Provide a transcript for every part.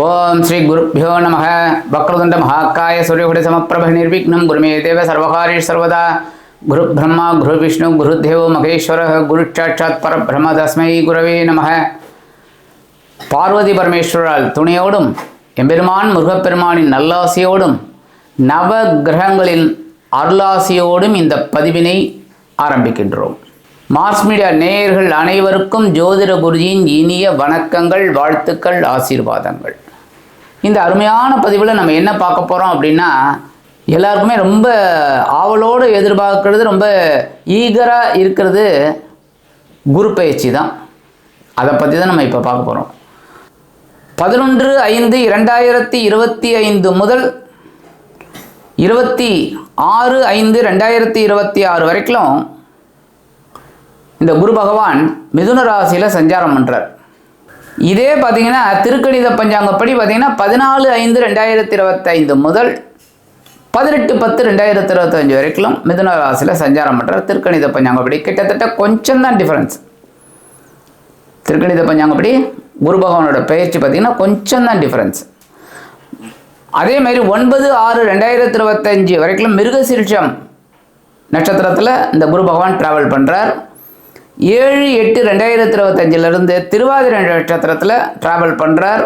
ஓம் ஸ்ரீ குருப்பியோ நம வக்ரதுண்ட மகாக்காய சூரியகுடி சமப்பிரப நிர்விக்னம். குருமே தேவ சர்வகாரி சர்வதா. குரு பிரம்மா குரு விஷ்ணு குருதேவோ மகேஸ்வர குரு சாட்சாத் பரபிரம்ம தஸ்மை குரவே நம பார்வதி பரமேஸ்வரால் துணையோடும் எம்பெருமான் முருகப்பெருமானின் நல்லாசியோடும் நவ கிரகங்களின் அருளாசியோடும் இந்த பதிவினை ஆரம்பிக்கின்றோம். மார்ஸ் மீடியா நேயர்கள் அனைவருக்கும் ஜோதிட குருஜியின் இனிய வணக்கங்கள் வாழ்த்துக்கள் ஆசீர்வாதங்கள். இந்த அருமையான பதிவில் நம்ம என்ன பார்க்க போகிறோம் அப்படின்னா எல்லாருக்குமே ரொம்ப ஆவலோடு எதிர்பார்க்கறது ரொம்ப ஈகராக இருக்கிறது குரு பயிற்சி தான். அதை பற்றி தான் நம்ம இப்போ பார்க்க போகிறோம் பதினொன்று ஐந்து இரண்டாயிரத்தி இருபத்தி ஐந்து முதல் இருபத்தி ஆறு ஐந்து ரெண்டாயிரத்தி இருபத்தி ஆறு வரைக்கும் இந்த குரு பகவான் மிதுன ராசியில் சஞ்சாரம் பண்ணுறார் இதே பார்த்தீங்கன்னா திருக்கணித பஞ்சாங்கப்படி பார்த்தீங்கன்னா பதினாலு ஐந்து ரெண்டாயிரத்தி இருபத்தைந்து முதல் பதினெட்டு பத்து ரெண்டாயிரத்தி இருபத்தஞ்சு வரைக்கும் மிதுன ராசியில் சஞ்சாரம் பண்ணுறார் திருக்கணித பஞ்சாங்கப்படி. கிட்டத்தட்ட கொஞ்சம் தான் டிஃப்ரென்ஸ் திருக்கணித பஞ்சாங்கப்படி குரு பகவானோட பயிற்சி பார்த்தீங்கன்னா கொஞ்சம் தான் டிஃப்ரென்ஸ் அதே மாதிரி ஒன்பது ஆறு ரெண்டாயிரத்தி இருபத்தஞ்சு வரைக்கும் மிருகசீர்ஷம் நட்சத்திரத்தில் இந்த குரு பகவான் ட்ராவல் பண்ணுறார் ஏழு எட்டு ரெண்டாயிரத்தி இருபத்தஞ்சிலிருந்து திருவாதிரை நட்சத்திரத்தில் ட்ராவல் பண்ணுறார்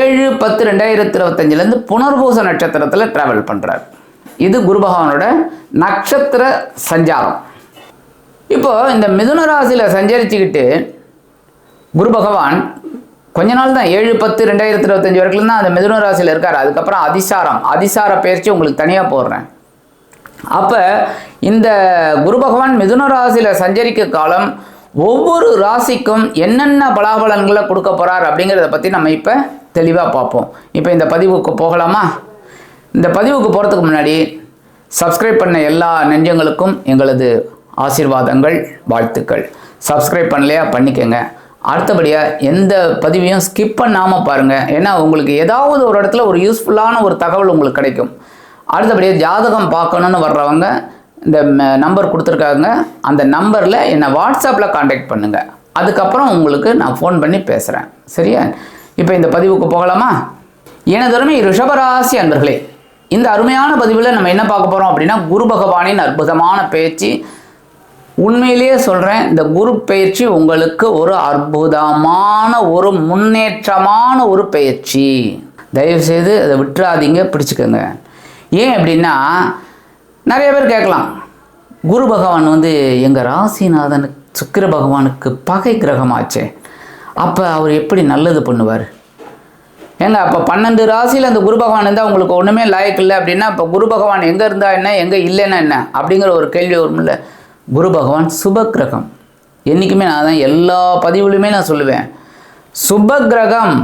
ஏழு பத்து ரெண்டாயிரத்தி இருபத்தஞ்சிலேருந்து புனர்பூச நட்சத்திரத்தில் ட்ராவல் பண்ணுறார் இது குரு பகவானோட நட்சத்திர சஞ்சாரம். இப்போ இந்த மிதுன ராசியில் சஞ்சரிச்சுக்கிட்டு குரு பகவான் கொஞ்ச நாள் தான் ஏழு பத்து ரெண்டாயிரத்தி இருபத்தஞ்சி வரைக்கும் தான் அந்த மிதுன ராசியில் இருக்கார். அதுக்கப்புறம் அதிசாரம் அதிசார பயிற்சி உங்களுக்கு தனியாக போடுறேன். அப்போ இந்த குரு பகவான் மிதுன ராசியில் சஞ்சரிக்க காலம் ஒவ்வொரு ராசிக்கும் என்னென்ன பலாபலன்களை கொடுக்க போகிறார் அப்படிங்கிறத பற்றி நம்ம இப்போ தெளிவாக பார்ப்போம். இப்போ இந்த பதிவுக்கு போகலாமா? இந்த பதிவுக்கு போகிறதுக்கு முன்னாடி சப்ஸ்கிரைப் பண்ண எல்லா நெஞ்சங்களுக்கும் எங்களது ஆசீர்வாதங்கள் வாழ்த்துக்கள். சப்ஸ்கிரைப் பண்ணலையா? பண்ணிக்கோங்க. அடுத்தபடியாக எந்த பதிவையும் ஸ்கிப் பண்ணாமல் பாருங்கள் ஏன்னா உங்களுக்கு ஏதாவது ஒரு இடத்துல ஒரு யூஸ்ஃபுல்லான ஒரு தகவல் உங்களுக்கு கிடைக்கும். அடுத்தபடியாக ஜாதகம் பார்க்கணுன்னு வர்றவங்க இந்த நம்பர் கொடுத்துருக்காங்க. அந்த நம்பரில் என்னை வாட்ஸ்அப்பில் காண்டாக்ட் பண்ணுங்கள் அதுக்கப்புறம் உங்களுக்கு நான் ஃபோன் பண்ணி பேசுகிறேன் சரியா? இப்போ இந்த பதிவுக்கு போகலாமா? எனதருமை ரிஷபராசி அன்பர்களே இந்த அருமையான பதிவில் நம்ம என்ன பார்க்க போகிறோம் அப்படின்னா குரு பகவானின் அற்புதமான பேச்சு. உண்மையிலேயே சொல்கிறேன் இந்த குரு பயிற்சி உங்களுக்கு ஒரு அற்புதமான ஒரு முன்னேற்றமான ஒரு பயிற்சி தயவுசெய்து அதை விட்டுறாதீங்க பிடிச்சிக்கோங்க. ஏன் அப்படின்னா நிறைய பேர் கேட்கலாம். குரு பகவான் வந்து எங்கள் ராசிநாதனுக்கு சுக்கிர பகவானுக்கு பகை கிரகமாச்சே. அப்போ அவர் எப்படி நல்லது பண்ணுவார்? ஏங்க அப்போ பன்னெண்டு ராசியில் அந்த குரு பகவான் இருந்தால் உங்களுக்கு ஒன்றுமே லாயக்கு இல்லை அப்படின்னா இப்போ குரு பகவான் எங்கே இருந்தால் என்ன எங்கே இல்லைன்னா என்ன? அப்படிங்கிற ஒரு கேள்வி வரும்ல குரு பகவான் சுப கிரகம். என்றைக்குமே நான் தான் எல்லா பதிவுலையுமே நான் சொல்லுவேன். சுப கிரகம்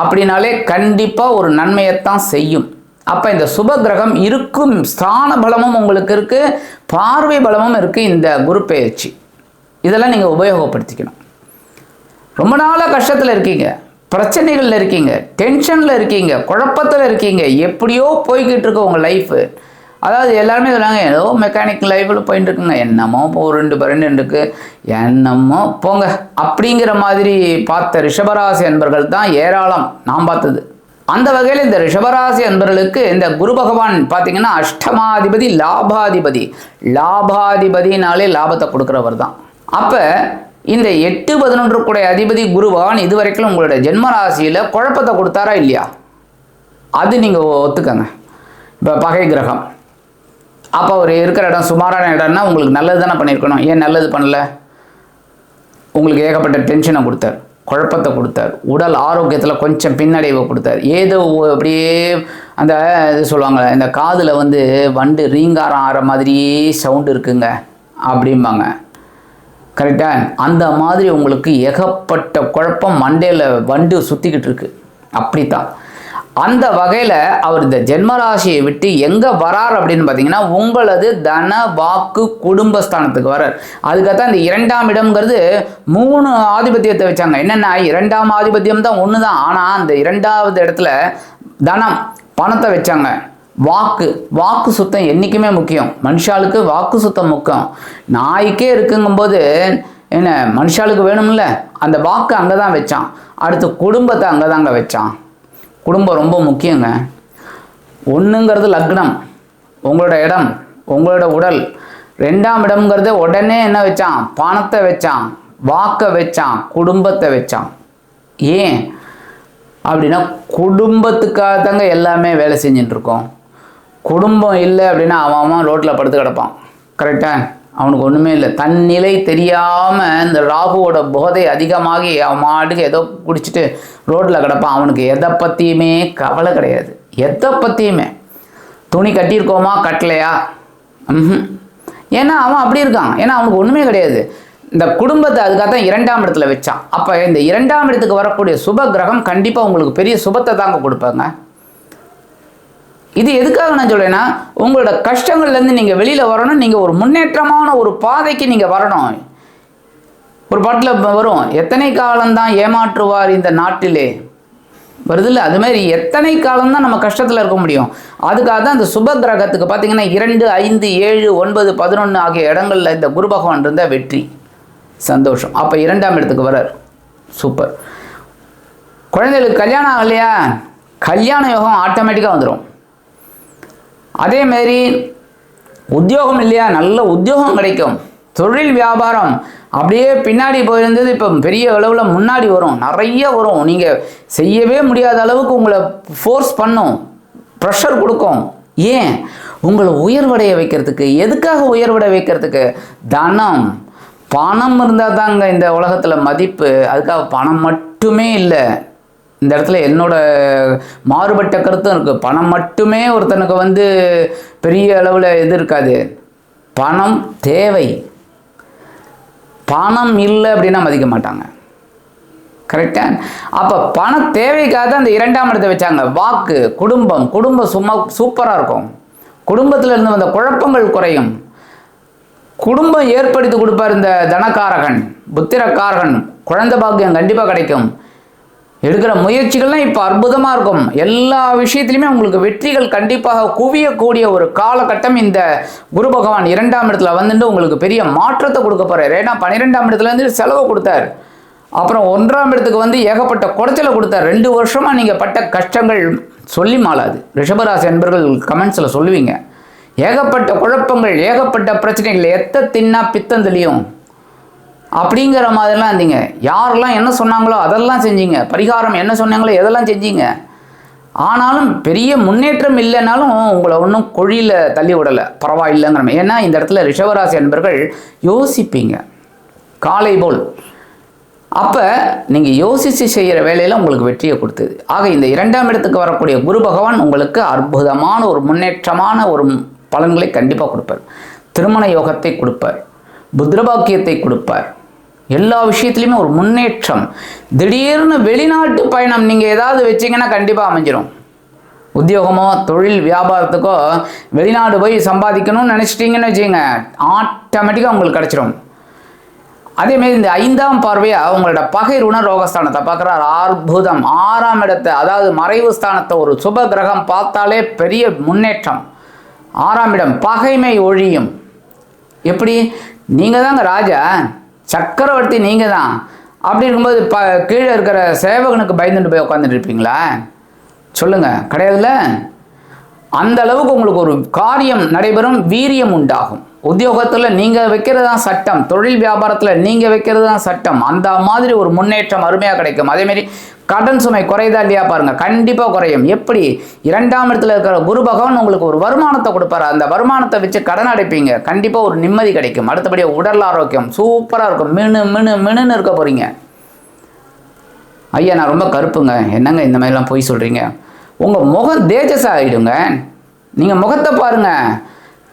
அப்படின்னாலே கண்டிப்பாக ஒரு நன்மையைத்தான் செய்யும். அப்போ இந்த சுப கிரகம் இருக்கும் ஸ்தான பலமும் உங்களுக்கு இருக்குது பார்வை பலமும் இருக்குது இந்த குரு பயிற்சி இதெல்லாம் நீங்கள் உபயோகப்படுத்திக்கணும். ரொம்ப நாளாக கஷ்டத்தில் இருக்கீங்க பிரச்சனைகளில் இருக்கீங்க டென்ஷனில் இருக்கீங்க குழப்பத்தில் இருக்கீங்க எப்படியோ போய்கிட்டு இருக்கு உங்கள் லைஃபு அதாவது எல்லாருமே சொல்லுவாங்க ஏதோ மெக்கானிக் லைஃப்பில் போயிட்டு இருக்குங்க என்னமோ போ ரெண்டு பரெண்டு ரெண்டுக்கு என்னமோ போங்க. அப்படிங்கிற மாதிரி பார்த்த ரிஷபராசி என்பர்கள் தான் ஏராளம் நான் பார்த்தது. அந்த வகையில் இந்த ரிஷபராசி அன்பர்களுக்கு இந்த குரு பகவான் பார்த்தீங்கன்னா அஷ்டமாதிபதி லாபாதிபதி. லாபாதிபதினாலே லாபத்தை கொடுக்குறவர் தான். அப்போ இந்த எட்டு பதினொன்று கூட அதிபதி குருவான் இது வரைக்கும் உங்களோட ஜென்ம ராசியில் குழப்பத்தை கொடுத்தாரா இல்லையா? அது நீங்கள் ஒத்துக்கங்க. இப்போ பகை கிரகம். அப்போ அவர் இருக்கிற இடம் சுமாரான இடம்னா உங்களுக்கு நல்லது தானே பண்ணியிருக்கணும். ஏன் நல்லது பண்ணல? உங்களுக்கு ஏகப்பட்ட டென்ஷனை கொடுத்தார். குழப்பத்தை கொடுத்தார். உடல் ஆரோக்கியத்தில் கொஞ்சம் பின்னடைவை கொடுத்தார். ஏதோ அப்படியே அந்த இது சொல்லுவாங்க இந்த காதில் வந்து வண்டு ரீங்காரம் ஆகிற மாதிரியே சவுண்டு இருக்குங்க. அப்படிம்பாங்க. கரெக்டாக அந்த மாதிரி உங்களுக்கு ஏகப்பட்ட குழப்பம் மண்டையில் வண்டு சுற்றிக்கிட்டு இருக்கு. அப்படித்தான். அந்த வகையில் அவர் இந்த ஜென்மராசியை விட்டு எங்கே வரார் அப்படின்னு பார்த்தீங்கன்னா உங்களது தன வாக்கு குடும்பஸ்தானத்துக்கு வரார். அதுக்காகத்தான் இந்த இரண்டாம் இடம்ங்கிறது மூணு ஆதிபத்தியத்தை வச்சாங்க. என்னென்னா? இரண்டாம் ஆதிபத்தியம் தான் ஒன்று தான் ஆனால் அந்த இரண்டாவது இடத்துல தனம் பணத்தை வச்சாங்க. வாக்கு வாக்கு சுத்தம் என்றைக்குமே முக்கியம். மனுஷாளுக்கு வாக்கு சுத்தம் முக்கியம். நாய்க்கே இருக்குங்கும்போது என்ன மனுஷாளுக்கு வேணும்ல? அந்த வாக்கு அங்கே தான் வச்சான். அடுத்து குடும்பத்தை அங்கே தாங்க வச்சான். குடும்பம் ரொம்ப முக்கியங்க. ஒன்றுங்கிறது லக்னம் உங்களோட இடம் உங்களோட உடல். ரெண்டாம் இடம்ங்கிறது உடனே என்ன வச்சான்? பணத்தை வச்சான் வாக்கை வச்சான் குடும்பத்தை வச்சான். ஏன்? அப்படின்னா குடும்பத்துக்காக தாங்க எல்லாமே வேலை செஞ்சுட்டு இருக்கோம். குடும்பம் இல்லை அப்படின்னா அவன் அவன் ரோட்டில் படுத்து கிடப்பான். கரெக்டாக அவனுக்கு ஒன்றுமே இல்லை. தன் நிலை தெரியாமல் இந்த ராகுவோட போதை அதிகமாகி அவன் மாட்டுக்கு ஏதோ குடிச்சிட்டு ரோட்டில் கிடப்பான். அவனுக்கு எதை பற்றியுமே கவலை கிடையாது. எதை பற்றியுமே துணி கட்டியிருக்கோமா? கட்டலையா? ம்ஹும். ஏன்னா அவன் அப்படி இருக்கான். ஏன்னா அவனுக்கு ஒன்றுமே கிடையாது. இந்த குடும்பத்தை அதுக்காக தான் இரண்டாம் இடத்துல வச்சான். அப்போ இந்த இரண்டாம் இடத்துக்கு வரக்கூடிய சுப கிரகம் கண்டிப்பாக உங்களுக்கு பெரிய சுபத்தை தாங்க கொடுப்பாங்க. இது எதுக்காக நான் சொல்றேன்னா உங்களோட கஷ்டங்கள்லேருந்து நீங்கள் வெளியில் வரணும் நீங்கள் ஒரு முன்னேற்றமான ஒரு பாதைக்கு நீங்கள் வரணும். ஒரு பாட்டில் வரும் எத்தனை காலம்தான் ஏமாற்றுவார் இந்த நாட்டிலே? வருது இல்லை மாதிரி எத்தனை காலம்தான் நம்ம கஷ்டத்தில் இருக்க முடியும்? அதுக்காக தான் இந்த சுப கிரகத்துக்கு பார்த்தீங்கன்னா இரண்டு ஐந்து ஏழு ஒன்பது பதினொன்று ஆகிய இடங்களில் இந்த குரு பகவான் இருந்தால் வெற்றி சந்தோஷம். அப்போ இரண்டாம் இடத்துக்கு வரார் சூப்பர். குழந்தைகளுக்கு கல்யாணம் ஆகலையா? கல்யாண யோகம் ஆட்டோமேட்டிக்காக வந்துடும் அதே மாதிரி உத்தியோகம் இல்லையா? நல்ல உத்தியோகம் கிடைக்கும். தொழில் வியாபாரம். அப்படியே பின்னாடி போயிருந்தது இப்போ பெரிய அளவில் முன்னாடி வரும். நிறைய வரும். நீங்கள் செய்யவே முடியாத அளவுக்கு உங்களை ஃபோர்ஸ் பண்ணும். ப்ரெஷர் கொடுக்கும். ஏன்? உங்களை உயர்வடைய வைக்கிறதுக்கு. எதுக்காக உயர்வடை வைக்கிறதுக்கு? தனம். பணம் இருந்தால் தாங்க இந்த உலகத்தில் மதிப்பு. அதுக்காக பணம் மட்டுமே இல்லை. இந்த இடத்துல என்னோட மாறுபட்ட கருத்தும் இருக்குது பணம் மட்டுமே ஒருத்தனுக்கு வந்து பெரிய அளவில் இது இருக்காது. பணம் தேவை. பணம் இல்லை அப்படின்னா மதிக்க மாட்டாங்க. கரெக்டா அப்போ பண தேவைக்காக தான் அந்த இரண்டாம் இடத்தை வச்சாங்க. வாக்கு குடும்பம் குடும்பம் சும்மா சூப்பராக இருக்கும். குடும்பத்தில் இருந்து வந்த குழப்பங்கள் குறையும். குடும்பம் ஏற்படுத்தி கொடுப்பார் இந்த தனக்காரகன் புத்திரக்காரகன். குழந்தை பாக்கியம் கண்டிப்பாக கிடைக்கும். எடுக்கிற முயற்சிகள்லாம் இப்போ அற்புதமாக இருக்கும். எல்லா விஷயத்துலையுமே உங்களுக்கு வெற்றிகள் கண்டிப்பாக குவியக்கூடிய ஒரு காலகட்டம் இந்த குரு பகவான் இரண்டாம் இடத்துல வந்துட்டு உங்களுக்கு பெரிய மாற்றத்தை கொடுக்க போகிறார் ஏன்னா பன்னிரெண்டாம் இடத்துல இருந்து செலவு கொடுத்தார். அப்புறம் ஒன்றாம் இடத்துக்கு வந்து ஏகப்பட்ட குடைச்சலை கொடுத்தார். ரெண்டு வருஷமாக நீங்கள் பட்ட கஷ்டங்கள் சொல்லி மாளாது. ரிஷபராசி அன்பர்கள் கமெண்ட்ஸில் சொல்லுவீங்க. ஏகப்பட்ட குழப்பங்கள் ஏகப்பட்ட பிரச்சனைகள் எத்த தின்னா பித்தம் தெளியும் அப்படிங்கிற மாதிரிலாம் இருந்தீங்க. யாரெல்லாம் என்ன சொன்னாங்களோ அதெல்லாம் செஞ்சீங்க. பரிகாரம் என்ன சொன்னாங்களோ எதெல்லாம் செஞ்சீங்க? ஆனாலும் பெரிய முன்னேற்றம் இல்லைனாலும் உங்களை ஒன்றும் குழியில் தள்ளி விடலை. பரவாயில்லைங்கிற ஏன்னா இந்த இடத்துல ரிஷவராசி அன்பர்கள் யோசிப்பீங்க. காலை போல். அப்போ நீங்கள் யோசித்து செய்கிற வேலையில் உங்களுக்கு வெற்றியை கொடுத்தது. ஆக இந்த இரண்டாம் இடத்துக்கு வரக்கூடிய குரு பகவான் உங்களுக்கு அற்புதமான ஒரு முன்னேற்றமான ஒரு பலன்களை கண்டிப்பாக கொடுப்பார். திருமண யோகத்தை கொடுப்பார். புத்திரபாக்கியத்தை கொடுப்பார். எல்லா விஷயத்துலையுமே ஒரு முன்னேற்றம். திடீர்னு வெளிநாட்டு பயணம் நீங்கள் ஏதாவது வச்சீங்கன்னா கண்டிப்பாக அமைஞ்சிடும் உத்தியோகமோ தொழில் வியாபாரத்துக்கோ வெளிநாடு போய் சம்பாதிக்கணும்னு நினச்சிட்டிங்கன்னு வச்சுங்க ஆட்டோமேட்டிக்காக உங்களுக்கு கிடச்சிரும். அதேமாரி இந்த ஐந்தாம் பார்வையாக உங்களோட பகை ருண ரோகஸ்தானத்தை பார்க்குறார். அற்புதம். ஆறாம் இடத்தை அதாவது மறைவு ஸ்தானத்தை ஒரு சுப கிரகம் பார்த்தாலே பெரிய முன்னேற்றம். ஆறாம் இடம் பகைமை ஒழியும். எப்படி? நீங்கள் தாங்க ராஜா. சக்கரவர்த்தி நீங்கள் தான் அப்படி இருக்கும்போது ப கீழே இருக்கிற சேவகனுக்கு பயந்துட்டு போய் உட்காந்துட்டு இருப்பீங்களா? சொல்லுங்கள் கிடையாதுல்ல? அந்த அளவுக்கு உங்களுக்கு ஒரு காரியம் நடைபெறும் வீரியம் உண்டாகும். உத்தியோகத்தில் நீங்கள் வைக்கிறது தான் சட்டம். தொழில் வியாபாரத்தில் நீங்கள் வைக்கிறது தான் சட்டம். அந்த மாதிரி ஒரு முன்னேற்றம் அருமையாக கிடைக்கும். அதேமாரி கடன் சுமை குறையுதா இல்லையா பாருங்கள் கண்டிப்பாக குறையும். எப்படி? இரண்டாம் இடத்துல இருக்கிற குரு பகவான் உங்களுக்கு ஒரு வருமானத்தை கொடுப்பாரு. அந்த வருமானத்தை வச்சு கடன் அடைப்பீங்க. கண்டிப்பாக ஒரு நிம்மதி கிடைக்கும். அடுத்தபடியாக உடல் ஆரோக்கியம் சூப்பராக இருக்கும். மினு மினு மினுன்னு இருக்க போகிறீங்க ஐயா நான் ரொம்ப கருப்புங்க. என்னங்க இந்த மாதிரிலாம் போய் சொல்கிறீங்க உங்கள் முகம் தேஜஸ் ஆகிடுங்க நீங்கள் முகத்தை பாருங்கள்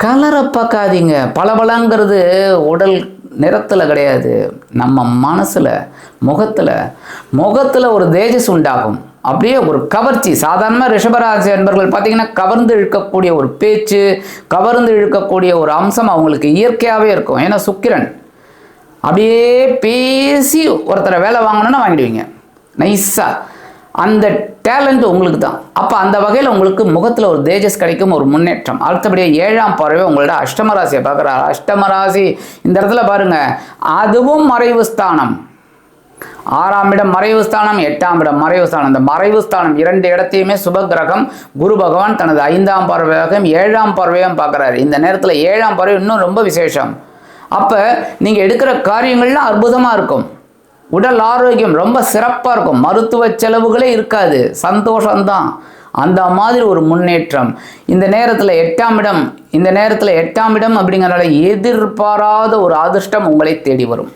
கலரை பார்க்காதீங்க. பளபளங்கிறது உடல் நிறத்தில் கிடையாது. நம்ம மனசில் முகத்தில் முகத்தில் ஒரு தேஜஸ் உண்டாகும். அப்படியே ஒரு கவர்ச்சி. சாதாரணமாக ரிஷபராசி என்பர்கள் பார்த்தீங்கன்னா கவர்ந்து இழுக்கக்கூடிய ஒரு பேச்சு கவர்ந்து இழுக்கக்கூடிய ஒரு அம்சம் அவங்களுக்கு இயற்கையாகவே இருக்கும். ஏன்னா சுக்கிரன். அப்படியே பேசி ஒருத்தரை வேலை வாங்கணும்னா வாங்கிடுவீங்க. நைஸாக அந்த டேலண்ட் உங்களுக்கு தான் அப்போ அந்த வகையில் உங்களுக்கு முகத்தில் ஒரு தேஜஸ் கிடைக்கும் ஒரு முன்னேற்றம். அடுத்தபடியாக ஏழாம் பறவை உங்களோட அஷ்டமராசியை பார்க்குறாரு அஷ்டமராசி இந்த இடத்துல பாருங்க. அதுவும் மறைவு ஸ்தானம். ஆறாம் இடம் மறைவு ஸ்தானம் எட்டாம் இடம் மறைவு ஸ்தானம். இந்த மறைவு ஸ்தானம் இரண்டு இடத்தையுமே சுப கிரகம் குரு பகவான் தனது ஐந்தாம் பறவையாகவும் ஏழாம் பறவையும் பார்க்குறாரு. இந்த நேரத்தில் ஏழாம் பறவை இன்னும் ரொம்ப விசேஷம். அப்போ நீங்கள் எடுக்கிற காரியங்கள்லாம் அற்புதமாக இருக்கும். உடல் ஆரோக்கியம் ரொம்ப சிறப்பாக இருக்கும். மருத்துவ செலவுகளே இருக்காது. சந்தோஷம்தான். அந்த மாதிரி ஒரு முன்னேற்றம். இந்த நேரத்தில் எட்டாம் இடம். இந்த நேரத்தில் எட்டாம் இடம் அப்படிங்கிறனால எதிர்பாராத ஒரு அதிர்ஷ்டம் உங்களை தேடி வரும்.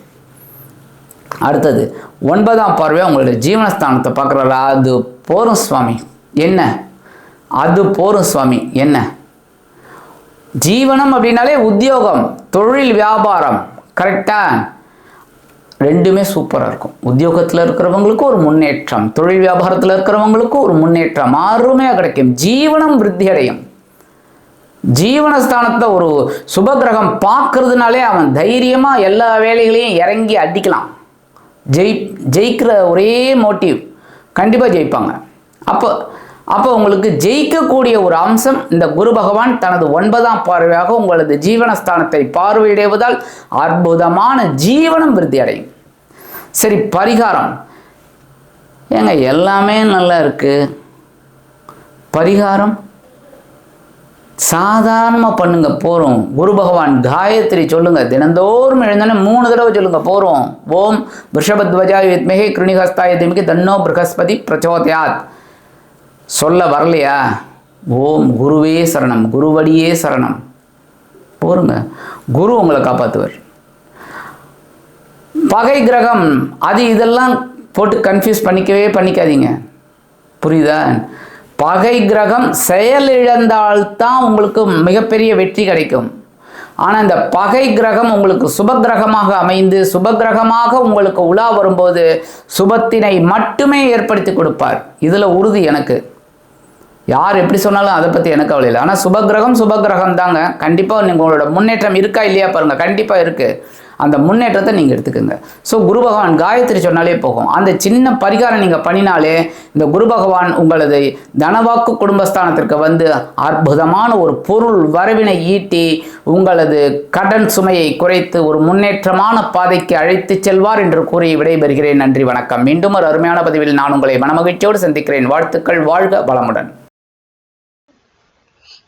அடுத்தது ஒன்பதாம் பார்வையாக உங்களுடைய ஜீவனஸ்தானத்தை பார்க்குறாரு. அது போரும் சுவாமி. என்ன? அது போரும் சுவாமி. என்ன? ஜீவனம் அப்படின்னாலே உத்தியோகம் தொழில் வியாபாரம். கரெக்டாக ரெண்டுமே சூப்பராக இருக்கும். உத்தியோகத்தில் இருக்கிறவங்களுக்கும் ஒரு முன்னேற்றம் தொழில் வியாபாரத்தில் இருக்கிறவங்களுக்கும் ஒரு முன்னேற்றம் ஆறுமையாக கிடைக்கும். ஜீவனம் விருத்தி அடையும். ஜீவனஸ்தானத்தை ஒரு சுபகிரகம் பார்க்கறதுனாலே அவன் தைரியமாக எல்லா வேலைகளையும் இறங்கி அடிக்கலாம். ஜெய் ஜெயிக்கிற ஒரே மோட்டிவ் கண்டிப்பாக ஜெயிப்பாங்க. அப்போ அப்போ உங்களுக்கு ஜெயிக்கக்கூடிய ஒரு அம்சம் இந்த குரு பகவான் தனது ஒன்பதாம் பார்வையாக உங்களது ஜீவனஸ்தானத்தை பார்வையிடுவதால் அற்புதமான ஜீவனம் விருத்தி அடையும். சரி பரிகாரம். ஏங்க எல்லாமே நல்லா இருக்கு. பரிகாரம்? சாதாரணமாக பண்ணுங்க போகிறோம் குரு பகவான் காயத்ரி சொல்லுங்க. தினந்தோறும் எழுந்தோன்னே மூணு தடவை சொல்லுங்க போகிறோம் ஓம் ரிஷபத்வஜாய் வித்மிகை கிருணிகஸ்தாய திமிகி தன்னோ பிரகஸ்பதி பிரச்சோதயாத். சொல்ல வரலையா? ஓம் குருவே சரணம் குருவடியே சரணம். போருங்க. குரு உங்களை காப்பாற்றுவார் பகை கிரகம். அது இதெல்லாம் போட்டு கன்ஃபியூஸ் பண்ணிக்கவே பண்ணிக்காதீங்க. புரியுதா? பகை கிரகம் செயலிழந்தால்தான் உங்களுக்கு மிகப்பெரிய வெற்றி கிடைக்கும். ஆனால் இந்த பகை கிரகம் உங்களுக்கு சுபகிரகமாக அமைந்து சுபகிரகமாக உங்களுக்கு உலா வரும்போது சுபத்தினை மட்டுமே ஏற்படுத்தி கொடுப்பார். இதில் உறுதி எனக்கு. யார் எப்படி சொன்னாலும் அதை பற்றி எனக்கு கவலை இல்லை. ஆனால் சுபகிரகம் சுபகிரகம் தாங்க கண்டிப்பாக உங்களோட முன்னேற்றம் இருக்கா இல்லையா பாருங்கள் கண்டிப்பாக இருக்குது அந்த முன்னேற்றத்தை நீங்கள் எடுத்துக்கோங்க. ஸோ குரு பகவான் காயத்ரி சொன்னாலே போகும். அந்த சின்ன பரிகாரம் நீங்கள் பண்ணினாலே இந்த குரு பகவான் உங்களது தனவாக்கு குடும்பஸ்தானத்திற்கு வந்து அற்புதமான ஒரு பொருள் வரவினை ஈட்டி உங்களது கடன் சுமையை குறைத்து ஒரு முன்னேற்றமான பாதைக்கு அழைத்து செல்வார் என்று கூறி விடைபெறுகிறேன். நன்றி வணக்கம். மீண்டும் ஒரு அருமையான பதிவில் நான் உங்களை மனமகிழ்ச்சியோடு சந்திக்கிறேன். வாழ்த்துக்கள் வாழ்க வளமுடன்.